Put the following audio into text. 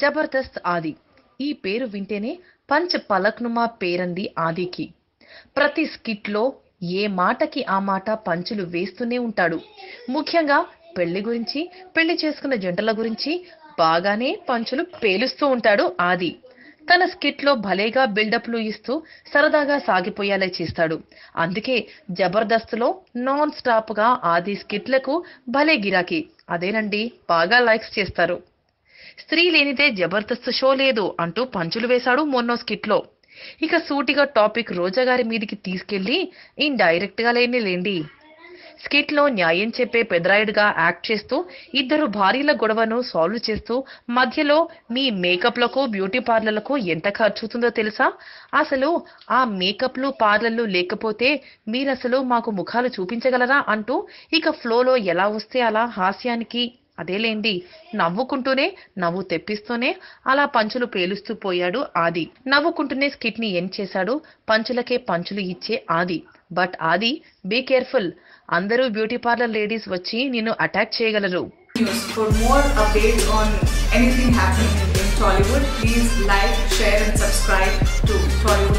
జబర్దస్త్ ఆది. ఈ పేరు వింటేనే పంచ్ పలక్నుమా పేరంది ఆదికి. ప్రతి స్కిట్లో ఏ మాటకి ఆ మాట పంచులు వేస్తూనే ఉంటాడు. ముఖ్యంగా పెళ్ళి గురించి పెళ్ళి చేసుకున్న జంటల గురించి బాగానే పంచులు పేలుస్తూ ఉంటాడు ఆది. తన స్కిట్లో భలేగా బిల్డప్లు ఇస్తూ సరదాగా సాగిపోయేలా చేస్తాడు. అందుకే జబర్దస్త్లో నాన్ స్టాప్గా ఆది స్కిట్లకు భలే గిరాకీ. అదేనండి బాగా లైక్స్ చేస్తారు. స్త్రీ లేనిదే జబర్దస్త్ షో లేదు అంటూ పంచులు వేశాడు మొన్నో స్కిట్లో. ఇక సూటిగా టాపిక్ రోజా గారి మీదికి తీసుకెళ్ళి ఇండైరెక్ట్గా లేని లేండి. స్కిట్లో న్యాయం చెప్పే పెదరాయుడుగా యాక్ట్ చేస్తూ ఇద్దరు భార్యల గొడవను సాల్వ్ చేస్తూ మధ్యలో మీ మేకప్లకు బ్యూటీ పార్లర్లకు ఎంత ఖర్చు అవుతుందో తెలుసా? అసలు ఆ మేకప్లు పార్లర్లు లేకపోతే మీరసలు మాకు ముఖాలు చూపించగలరా అంటూ ఇక ఫ్లోలో ఎలా వస్తే అలా హాస్యానికి అదేలేండి. నవ్వుకుంటూనే నవ్వు తెప్పిస్తూనే అలా పంచులు పేలుస్తూ పోయాడు ఆది. నవ్వుకుంటూనే స్కిట్ని ఎండ్ చేశాడు? పంచులకే పంచులు ఇచ్చే Aadi. But Aadi be careful. అందరూ బ్యూటీ పార్లర్ లేడీస్ వచ్చి నిన్ను అటాక్ చేయగలరు. News. For more updates on anything happening in Tollywood, please like, share, and subscribe to Tollywood